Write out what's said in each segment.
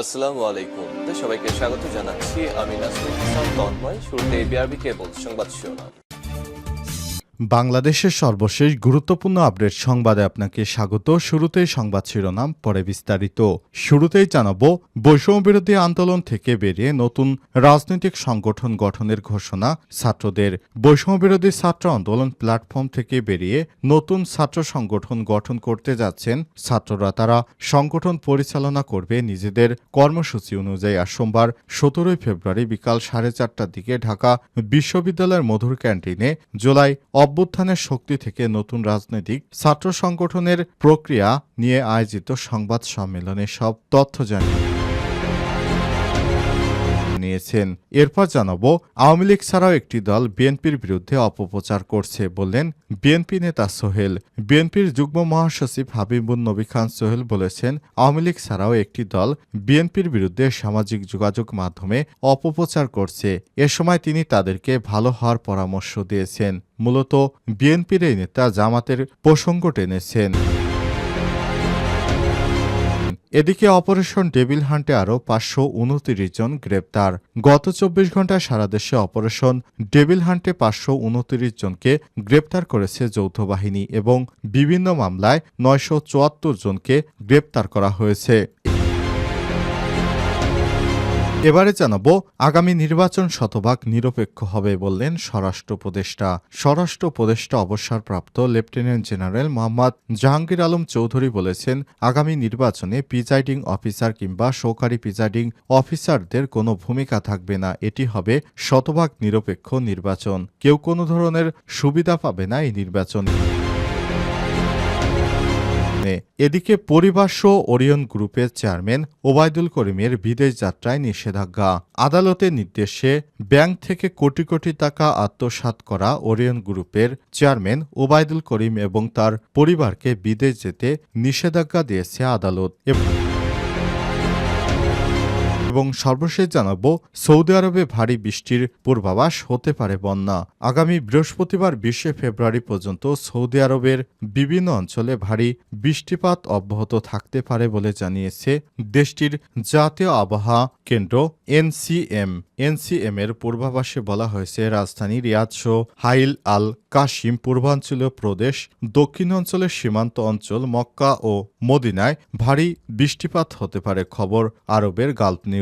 আসসালামু আলাইকুম। সবাইকে স্বাগত জানাচ্ছি। আমি নাসরুল হাসান তন্ময়। শুরুতে বিআরবি কেবল সংবাদ শিরোনাম। বাংলাদেশের সর্বশেষ গুরুত্বপূর্ণ আপডেট সংবাদে আপনাকে স্বাগত। শুরুতেই সংবাদ শিরোনাম, পরে বিস্তারিত। শুরুতেই জানাব বৈষম্য বিরোধী আন্দোলন থেকে বেরিয়ে নতুন রাজনৈতিক সংগঠন গঠনের ঘোষণা। ছাত্রদের বৈষম্য বিরোধী ছাত্র আন্দোলন প্ল্যাটফর্ম থেকে বেরিয়ে নতুন ছাত্র সংগঠন গঠন করতে যাচ্ছেন ছাত্ররা। তারা সংগঠন পরিচালনা করবে নিজেদের কর্মসূচি অনুযায়ী। আর সোমবার, সতেরোই ফেব্রুয়ারি বিকাল সাড়ে চারটার দিকে ঢাকা বিশ্ববিদ্যালয়ের মধুর ক্যান্টিনে জুলাই অভ্যুত্থানের শক্তি থেকে নতুন রাজনৈতিক ছাত্র সংগঠনের প্রক্রিয়া নিয়ে আয়োজিত সংবাদ সম্মেলনে সব তথ্য জানিয়ে নিয়েছেন এরপর জানাব, আওয়ামী লীগ ছাড়াও একটি দল বিএনপির বিরুদ্ধে অপপ্রচার করছে বললেন বিএনপি নেতা সোহেল। বিএনপির যুগ্ম মহাসচিব হাবিবুন নবী খান সোহেল বলেছেন, আওয়ামী লীগ ছাড়াও একটি দল বিএনপির বিরুদ্ধে সামাজিক যোগাযোগ মাধ্যমে অপপ্রচার করছে। এ সময় তিনি তাদেরকে ভালো হওয়ার পরামর্শ দিয়েছেন। মূলত বিএনপির এই নেতা জামাতের প্রসঙ্গ টেনেছেন। এদিকে অপারেশন ডেবিল হান্টে আরও পাঁচশো উনতিরিশ জন গ্রেপ্তার। গত চব্বিশ ঘন্টায় সারা দেশে অপারেশন ডেবিল হান্টে পাঁচশো উনতিরিশ জনকে গ্রেপ্তার করেছে যৌথ বাহিনী এবং বিভিন্ন মামলায় নয়শো চুয়াত্তর জনকে গ্রেপ্তার করা হয়েছে। এবারে জানাব, আগামী নির্বাচন শতভাগ নিরপেক্ষ হবে বললেন স্বরাষ্ট্র উপদেষ্টা। স্বরাষ্ট্র উপদেষ্টা অবসরপ্রাপ্ত লেফটেন্যান্ট জেনারেল মোহাম্মদ জাহাঙ্গীর আলম চৌধুরী বলেছেন, আগামী নির্বাচনে প্রিজাইডিং অফিসার কিংবা সহকারী প্রিজাইডিং অফিসারদের কোনো ভূমিকা থাকবে না, এটি হবে শতভাগ নিরপেক্ষ নির্বাচন। কেউ কোনো ধরনের সুবিধা পাবে না এই নির্বাচনে। এদিকে পরিবার্শ ওরিয়ন গ্রুপের চেয়ারম্যান ওবায়দুল করিমের বিদেশ যাত্রায় নিষেধাজ্ঞা। আদালতের নির্দেশে ব্যাংক থেকে কোটি কোটি টাকা আত্মসাত করা ওরিয়ন গ্রুপের চেয়ারম্যান ওবায়দুল করিম এবং তার পরিবারকে বিদেশ যেতে নিষেধাজ্ঞা দিয়েছে আদালত। এবং এবং সর্বশেষ জানাব, সৌদি আরবে ভারী বৃষ্টির পূর্বাভাস হতে পারে বন্যা। আগামী বৃহস্পতিবার বিশে ফেব্রুয়ারি পর্যন্ত সৌদি আরবের বিভিন্ন অঞ্চলে ভারী বৃষ্টিপাত অব্যাহত থাকতে পারে বলে জানিয়েছে দেশটির জাতীয় আবহাওয়া কেন্দ্র এনসিএম। এনসিএম এর পূর্বাভাসে বলা হয়েছে, রাজধানী রিয়াদ সহ হাইল আল কাশিম পূর্বাঞ্চলীয় প্রদেশ, দক্ষিণ অঞ্চলের সীমান্ত অঞ্চল মক্কা ও মদিনায় ভারী বৃষ্টিপাত হতে পারে। খবর আরবের গাল্প নিউজ।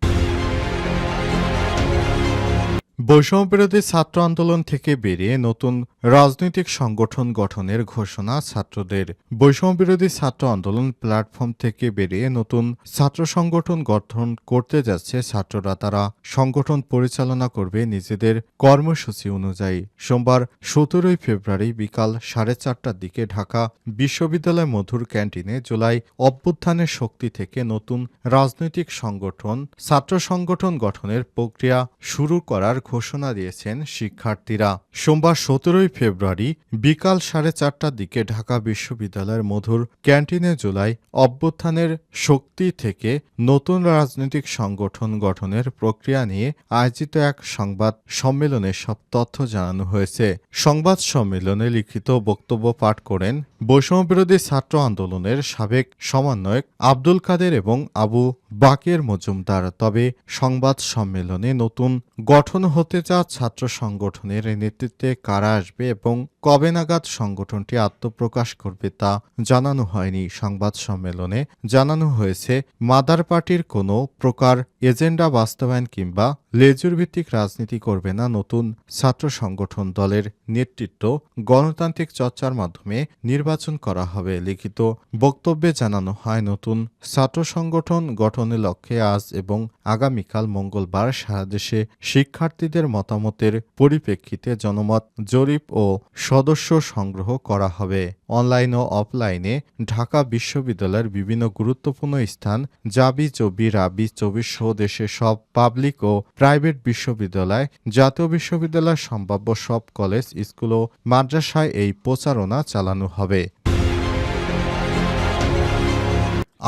বৈষম্যবিরোধী ছাত্র আন্দোলন থেকে বেরিয়ে নতুন রাজনৈতিক সংগঠন গঠনের ঘোষণা ছাত্রদের। বৈষম্যবিরোধী ছাত্র আন্দোলন প্ল্যাটফর্ম থেকে বেরিয়ে নতুন ছাত্র সংগঠন গঠন করতে যাচ্ছে ছাত্ররা। তারা সংগঠন পরিচালনা করবে নিজেদের কর্মসূচি অনুযায়ী। সোমবার সতেরোই ফেব্রুয়ারি বিকাল সাড়ে চারটার দিকে ঢাকা বিশ্ববিদ্যালয় মধুর ক্যান্টিনে জুলাই অভ্যুত্থানের শক্তি থেকে নতুন রাজনৈতিক সংগঠন, ছাত্র সংগঠন গঠনের প্রক্রিয়া শুরু করার ঘোষণা দিয়েছেন শিক্ষার্থীরা। সোমবার সতেরোই ফেব্রুয়ারি বিকাল সাড়ে চারটার দিকে ঢাকা বিশ্ববিদ্যালয়ের মধুর ক্যান্টিনে জুলাই অভ্যুত্থানের শক্তি থেকে নতুন রাজনৈতিক সংগঠন গঠনের প্রক্রিয়া নিয়ে আয়োজিত এক সংবাদ সম্মেলনে সব তথ্য জানানো হয়েছে। সংবাদ সম্মেলনে লিখিত বক্তব্য পাঠ করেন বৈষম্যবিরোধী ছাত্র আন্দোলনের সাবেক সমন্বয়ক আব্দুল কাদের এবং আবু বাকের মজুমদার। তবে সংবাদ সম্মেলনে নতুন গঠন হতে যাওয়া ছাত্র সংগঠনের নেতৃত্বে কারা আসবে এবং কবে নাগাদ সংগঠনটি আত্মপ্রকাশ করবে তা জানানো হয়নি সংবাদ সম্মেলনে। জানানো হয়েছে, মাদার পার্টির কোনো প্রকার এজেন্ডা বাস্তবায়ন কিংবা লেজুর ভিত্তিক রাজনীতি করবে না নতুন ছাত্র সংগঠন দলের নেতৃত্ব। গণতান্ত্রিক চর্চার মাধ্যমে নির্বাচন করা হবে লিখিত বক্তব্যে জানানো হয়, নতুন ছাত্র সংগঠন গঠনের লক্ষ্যে আজ এবং আগামীকাল মঙ্গলবার সারা দেশে শিক্ষার্থীদের মতামতের পরিপ্রেক্ষিতে জনমত জরিপ ও সদস্য সংগ্রহ করা হবে। অনলাইন ও অফলাইনে ঢাকা বিশ্ববিদ্যালয়ের বিভিন্ন গুরুত্বপূর্ণ স্থান, জাবি চবি, রাবি চবি সহ দেশের সব পাবলিক ও প্রাইভেট বিশ্ববিদ্যালয়, জাতীয় বিশ্ববিদ্যালয়, সম্ভাব্য সব কলেজ, স্কুল ও মাদ্রাসায় এই প্রচারণা চালানো হবে।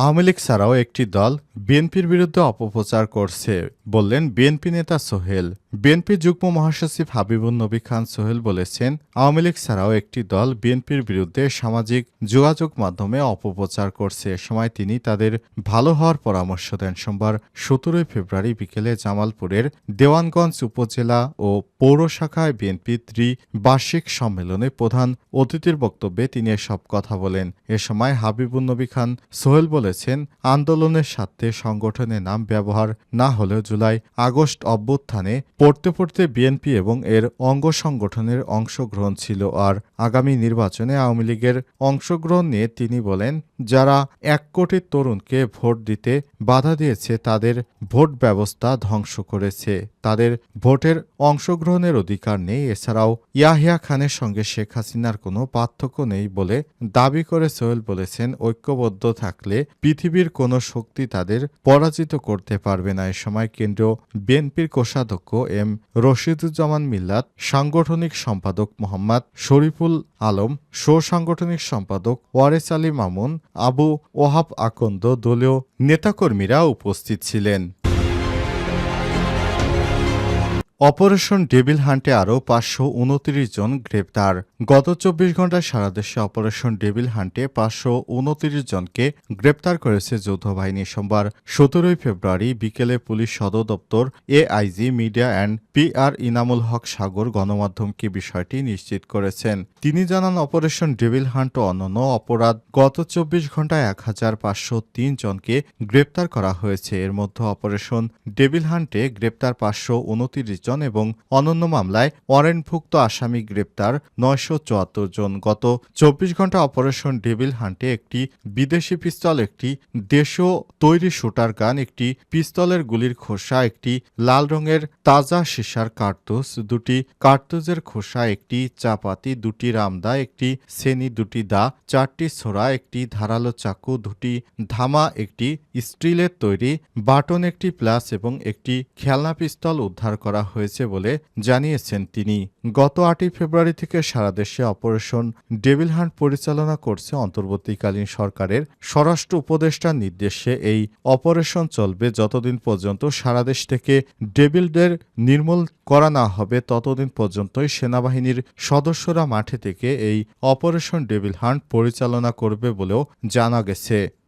আওয়ামী লীগ ছাড়াও একটি দল বিএনপির বিরুদ্ধে অপপ্রচার করছে বললেন বিএনপি নেতা সোহেল। বিএনপি যুগ্ম মহাসচিব হাবিবুন নবী খান সোহেল বলেছেন, আওয়ামী লীগ ছাড়াও একটি দল বিএনপির বিরুদ্ধে সামাজিক যোগাযোগ মাধ্যমে অপপ্রচার করছে। এ সময় তিনি তাদের ভালো হওয়ার পরামর্শ দেন। সোমবার সতেরোই ফেব্রুয়ারি বিকেলে জামালপুরের দেওয়ানগঞ্জ উপজেলা ও পৌর শাখায় বিএনপি ত্রি বার্ষিক সম্মেলনে প্রধান অতিথির বক্তব্যে তিনি এসব কথা বলেন। এ সময় হাবিবুন নবী খান সোহেল বলেছেন, আন্দোলনের স্বার্থে সংগঠনের নাম ব্যবহার না হলেও জুলাই আগস্ট অভ্যুত্থানে পড়তে পড়তে বিএনপি এবং এর অঙ্গ সংগঠনের অংশগ্রহণ ছিল আর আগামী নির্বাচনে আওয়ামী লীগের অংশগ্রহণ নিয়ে তিনি বলেন, যারা এক কোটি তরুণকে ভোট দিতে বাধা দিয়েছে, তাদের ভোট ব্যবস্থা ধ্বংস করেছে। তাদের ভোটের অংশগ্রহণের অধিকার নেই। এছাড়াও ইয়াহিয়া খানের সঙ্গে শেখ হাসিনার কোনো পার্থক্য নেই বলে দাবি করে সোহেল বলেছেন, ঐক্যবদ্ধ থাকলে পৃথিবীর কোনো শক্তি তাদের পরাজিত করতে পারবে না। এ সময় কেন্দ্রীয় বিএনপির কোষাধ্যক্ষ এম রশিদুজ্জামান মিল্লাত, সাংগঠনিক সম্পাদক মোহাম্মদ শরীফুল আলম শো সাংগঠনিক সম্পাদক ওয়ারেস আলী মামুন, আবু ওহাব আকন্দ, দলীয় নেতাকর্মীরা উপস্থিত ছিলেন। অপারেশন ডেভিল হান্টে আরও পাঁচশো উনত্রিশ জন গ্রেপ্তার। গত চব্বিশ ঘন্টায় সারা দেশে অপারেশন ডেভিল হান্টে পাঁচশো উনত্রিশ জনকে গ্রেপ্তার করেছে যৌথ বাহিনী সোমবার, সতেরোই ফেব্রুয়ারি বিকেলে পুলিশ সদর দপ্তর AIG, media and PR Inamul Haque Sagar গণমাধ্যমকে বিষয়টি নিশ্চিত করেছেন। তিনি জানান, অপারেশন ডেভিল হান্ট ও অন্যান্য অপরাধ গত চব্বিশ ঘন্টায় এক হাজার পাঁচশো তিন জনকে গ্রেপ্তার করা হয়েছে। এর মধ্যে অপারেশন ডেভিল হান্টে গ্রেপ্তার পাঁচশো উনত্রিশ জন এবং অনন্য মামলায় ওয়ারেন্টভুক্ত আসামি গ্রেপ্তার নয়শো চুয়াত্তর জন। গত চব্বিশ ঘণ্টা অপারেশন ডেভিল হান্টে একটি বিদেশি পিস্তল, একটি দেশীয় তৈরি শুটার গান, একটি পিস্তলের গুলির খোসা, একটি লাল রঙের তাজা সীসার কার্তুস দুটি কার্তুজের খোসা, একটি চাপাতি, দুটি রামদা, একটি সেনি, দুটি দা, চারটি ছোড়া, একটি ধারালো চাকু, দুটি ধামা, একটি স্টিলের তৈরি বাটন, একটি প্লাস এবং একটি খেলনা পিস্তল উদ্ধার করা হয়েছে বলে জানিয়েছেন তিনি। গত আটই ফেব্রুয়ারি থেকে সারা দেশে অপারেশন ডেভিল হান্ট পরিচালনা করছে অন্তর্বর্তীকালীন সরকারের স্বরাষ্ট্র উপদেষ্টার নির্দেশে। এই অপারেশন চলবে যতদিন পর্যন্ত সারা দেশ থেকে ডেভিলদের নির্মূল করা না হবে, ততদিন পর্যন্তই সেনাবাহিনীর সদস্যরা মাঠে থেকে এই অপারেশন ডেভিল হান্ট পরিচালনা করবে বলেও জানা গেছে।